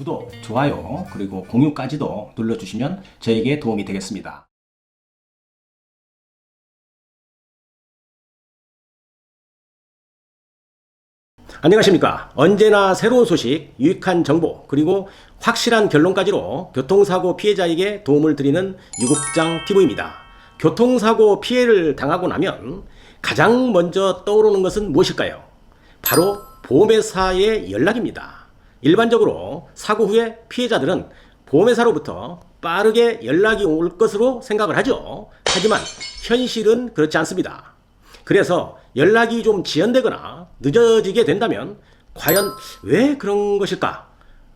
구독, 좋아요, 그리고 공유까지도 눌러주시면 저에게 도움이 되겠습니다. 안녕하십니까. 언제나 새로운 소식, 유익한 정보, 그리고 확실한 결론까지로 교통사고 피해자에게 도움을 드리는 유국장 TV입니다. 교통사고 피해를 당하고 나면 가장 먼저 떠오르는 것은 무엇일까요? 바로 보험회사의 연락입니다. 일반적으로 사고 후에 피해자들은 보험회사로부터 빠르게 연락이 올 것으로 생각을 하죠. 하지만 현실은 그렇지 않습니다. 그래서 연락이 좀 지연되거나 늦어지게 된다면 과연 왜 그런 것일까?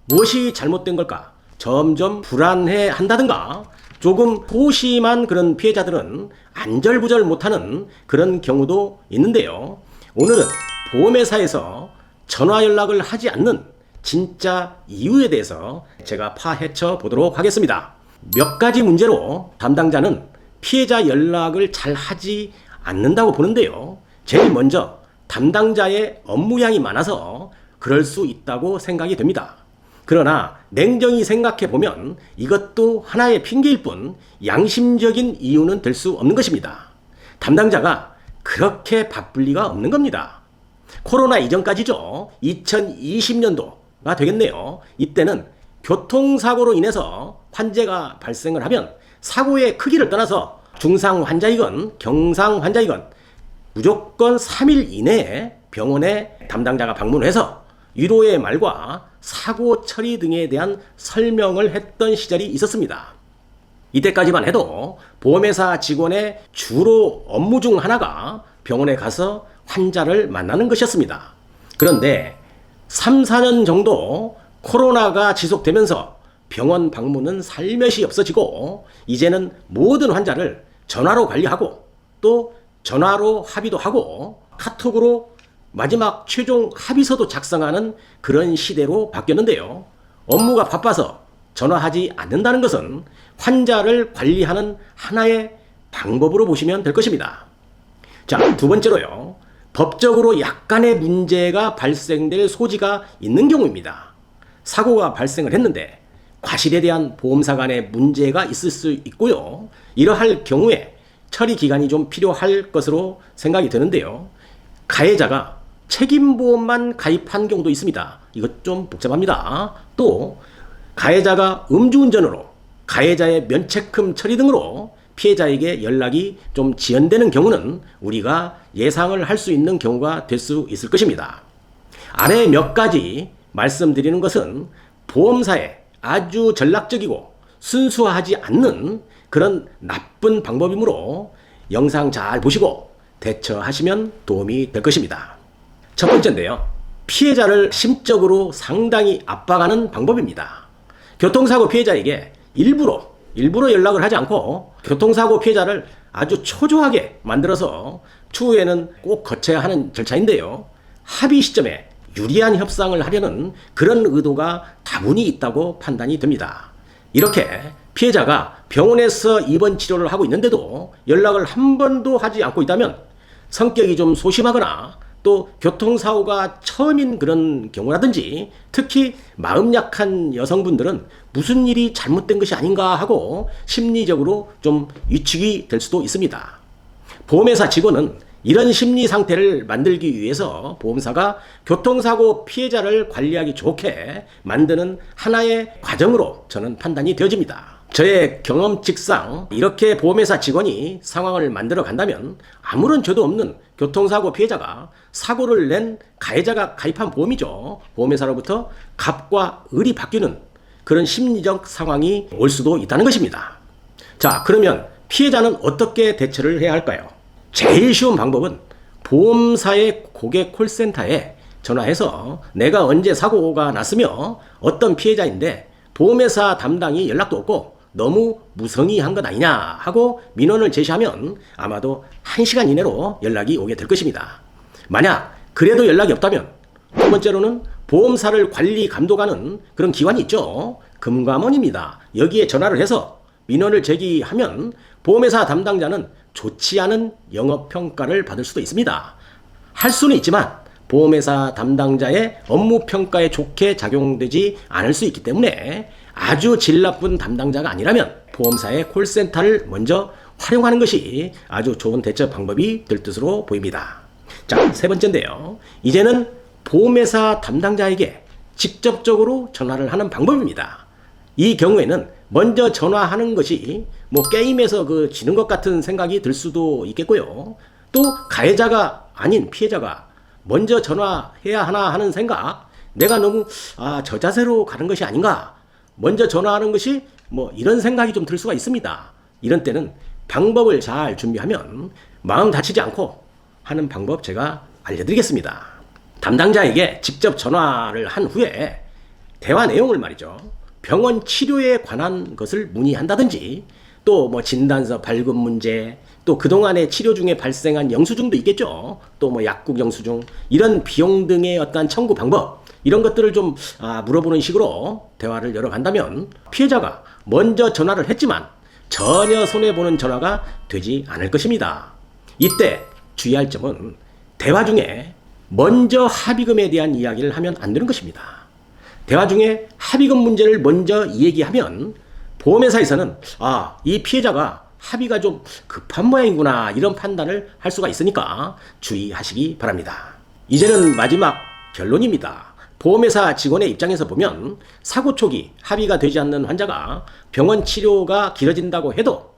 무엇이 잘못된 걸까? 점점 불안해 한다든가 조금 소심한 그런 피해자들은 안절부절 못하는 그런 경우도 있는데요. 오늘은 보험회사에서 전화 연락을 하지 않는 진짜 이유에 대해서 제가 파헤쳐 보도록 하겠습니다. 몇 가지 문제로 담당자는 피해자 연락을 잘 하지 않는다고 보는데요. 제일 먼저 담당자의 업무량이 많아서 그럴 수 있다고 생각이 됩니다. 그러나 냉정히 생각해 보면 이것도 하나의 핑계일 뿐 양심적인 이유는 될 수 없는 것입니다. 담당자가 그렇게 바쁠 리가 없는 겁니다. 코로나 이전까지죠. 2020년도 가 되겠네요. 이때는 교통사고로 인해서 환자가 발생을 하면 사고의 크기를 떠나서 중상 환자이건 경상 환자이건 무조건 3일 이내에 병원에 담당자가 방문해서 위로의 말과 사고 처리 등에 대한 설명을 했던 시절이 있었습니다. 이때까지만 해도 보험회사 직원의 주로 업무 중 하나가 병원에 가서 환자를 만나는 것이었습니다. 그런데 3, 4년 정도 코로나가 지속되면서 병원 방문은 살며시 없어지고 이제는 모든 환자를 전화로 관리하고 또 전화로 합의도 하고 카톡으로 마지막 최종 합의서도 작성하는 그런 시대로 바뀌었는데요. 업무가 바빠서 전화하지 않는다는 것은 환자를 관리하는 하나의 방법으로 보시면 될 것입니다. 자, 두 번째로요. 법적으로 약간의 문제가 발생될 소지가 있는 경우입니다. 사고가 발생을 했는데 과실에 대한 보험사 간의 문제가 있을 수 있고요. 이러할 경우에 처리 기간이 좀 필요할 것으로 생각이 드는데요. 가해자가 책임보험만 가입한 경우도 있습니다. 이것 좀 복잡합니다. 또 가해자가 음주운전으로 가해자의 면책금 처리 등으로 피해자에게 연락이 좀 지연되는 경우는 우리가 예상을 할 수 있는 경우가 될 수 있을 것입니다. 아래 몇 가지 말씀드리는 것은 보험사에 아주 전략적이고 순수하지 않는 그런 나쁜 방법이므로 영상 잘 보시고 대처하시면 도움이 될 것입니다. 첫 번째인데요. 피해자를 심적으로 상당히 압박하는 방법입니다. 교통사고 피해자에게 일부러 일부러 연락을 하지 않고 교통사고 피해자를 아주 초조하게 만들어서 추후에는 꼭 거쳐야 하는 절차인데요. 합의 시점에 유리한 협상을 하려는 그런 의도가 다분히 있다고 판단이 됩니다. 이렇게 피해자가 병원에서 입원 치료를 하고 있는데도 연락을 한 번도 하지 않고 있다면 성격이 좀 소심하거나 또 교통사고가 처음인 그런 경우라든지 특히 마음 약한 여성분들은 무슨 일이 잘못된 것이 아닌가 하고 심리적으로 좀 위축이 될 수도 있습니다. 보험회사 직원은 이런 심리 상태를 만들기 위해서 보험사가 교통사고 피해자를 관리하기 좋게 만드는 하나의 과정으로 저는 판단이 되어집니다. 저의 경험칙상 이렇게 보험회사 직원이 상황을 만들어 간다면 아무런 죄도 없는 교통사고 피해자가 사고를 낸 가해자가 가입한 보험이죠. 보험회사로부터 갑과 을이 바뀌는 그런 심리적 상황이 올 수도 있다는 것입니다. 자, 그러면 피해자는 어떻게 대처를 해야 할까요? 제일 쉬운 방법은 보험사의 고객 콜센터에 전화해서 내가 언제 사고가 났으며 어떤 피해자인데 보험회사 담당이 연락도 없고 너무 무성의한 것 아니냐 하고 민원을 제시하면 아마도 1시간 이내로 연락이 오게 될 것입니다. 만약 그래도 연락이 없다면 두 번째로는 보험사를 관리 감독하는 그런 기관이 있죠. 금감원입니다. 여기에 전화를 해서 민원을 제기하면 보험회사 담당자는 좋지 않은 영업평가를 받을 수도 있습니다. 할 수는 있지만 보험회사 담당자의 업무 평가에 좋게 작용되지 않을 수 있기 때문에 아주 질 나쁜 담당자가 아니라면 보험사의 콜센터를 먼저 활용하는 것이 아주 좋은 대처 방법이 될 뜻으로 보입니다. 자, 세 번째인데요. 이제는 보험회사 담당자에게 직접적으로 전화를 하는 방법입니다. 이 경우에는 먼저 전화하는 것이 뭐 게임에서 그 지는 것 같은 생각이 들 수도 있겠고요. 또 가해자가 아닌 피해자가 먼저 전화해야 하나 하는 생각, 내가 너무 아, 저 자세로 가는 것이 아닌가. 먼저 전화하는 것이 뭐 이런 생각이 좀 들 수가 있습니다. 이런 때는 방법을 잘 준비하면 마음 다치지 않고 하는 방법 제가 알려드리겠습니다. 담당자에게 직접 전화를 한 후에 대화 내용을 말이죠. 병원 치료에 관한 것을 문의한다든지 또 뭐 진단서 발급 문제 또 그동안의 치료 중에 발생한 영수증도 있겠죠. 또 뭐 약국 영수증 이런 비용 등의 어떤 청구 방법 이런 것들을 좀 아, 물어보는 식으로 대화를 열어간다면 피해자가 먼저 전화를 했지만 전혀 손해보는 전화가 되지 않을 것입니다. 이때 주의할 점은 대화 중에 먼저 합의금에 대한 이야기를 하면 안 되는 것입니다. 대화 중에 합의금 문제를 먼저 얘기하면 보험회사에서는 아, 이 피해자가 합의가 좀 급한 모양이구나 이런 판단을 할 수가 있으니까 주의하시기 바랍니다. 이제는 마지막 결론입니다. 보험회사 직원의 입장에서 보면 사고 초기 합의가 되지 않는 환자가 병원 치료가 길어진다고 해도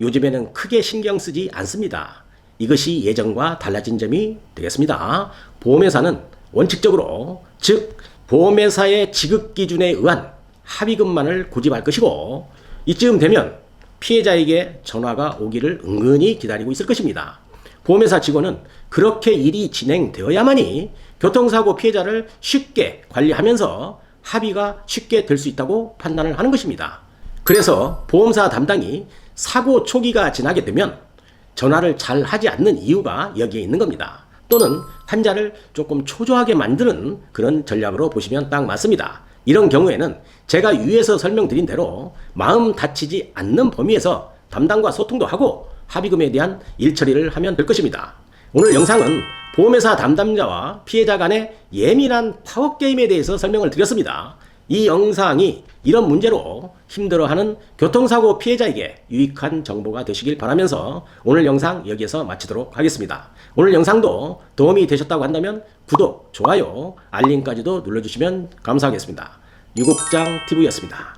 요즘에는 크게 신경 쓰지 않습니다. 이것이 예전과 달라진 점이 되겠습니다. 보험회사는 원칙적으로 즉 보험회사의 지급 기준에 의한 합의금만을 고집할 것이고 이쯤 되면 피해자에게 전화가 오기를 은근히 기다리고 있을 것입니다. 보험회사 직원은 그렇게 일이 진행되어야만이 교통사고 피해자를 쉽게 관리하면서 합의가 쉽게 될 수 있다고 판단을 하는 것입니다. 그래서 보험사 담당이 사고 초기가 지나게 되면 전화를 잘 하지 않는 이유가 여기에 있는 겁니다. 또는 환자를 조금 초조하게 만드는 그런 전략으로 보시면 딱 맞습니다. 이런 경우에는 제가 위에서 설명드린 대로 마음 다치지 않는 범위에서 담당과 소통도 하고 합의금에 대한 일처리를 하면 될 것입니다. 오늘 영상은 보험회사 담당자와 피해자 간의 예민한 파워게임에 대해서 설명을 드렸습니다. 이 영상이 이런 문제로 힘들어하는 교통사고 피해자에게 유익한 정보가 되시길 바라면서 오늘 영상 여기에서 마치도록 하겠습니다. 오늘 영상도 도움이 되셨다고 한다면 구독, 좋아요, 알림까지도 눌러주시면 감사하겠습니다. 유국장 TV였습니다.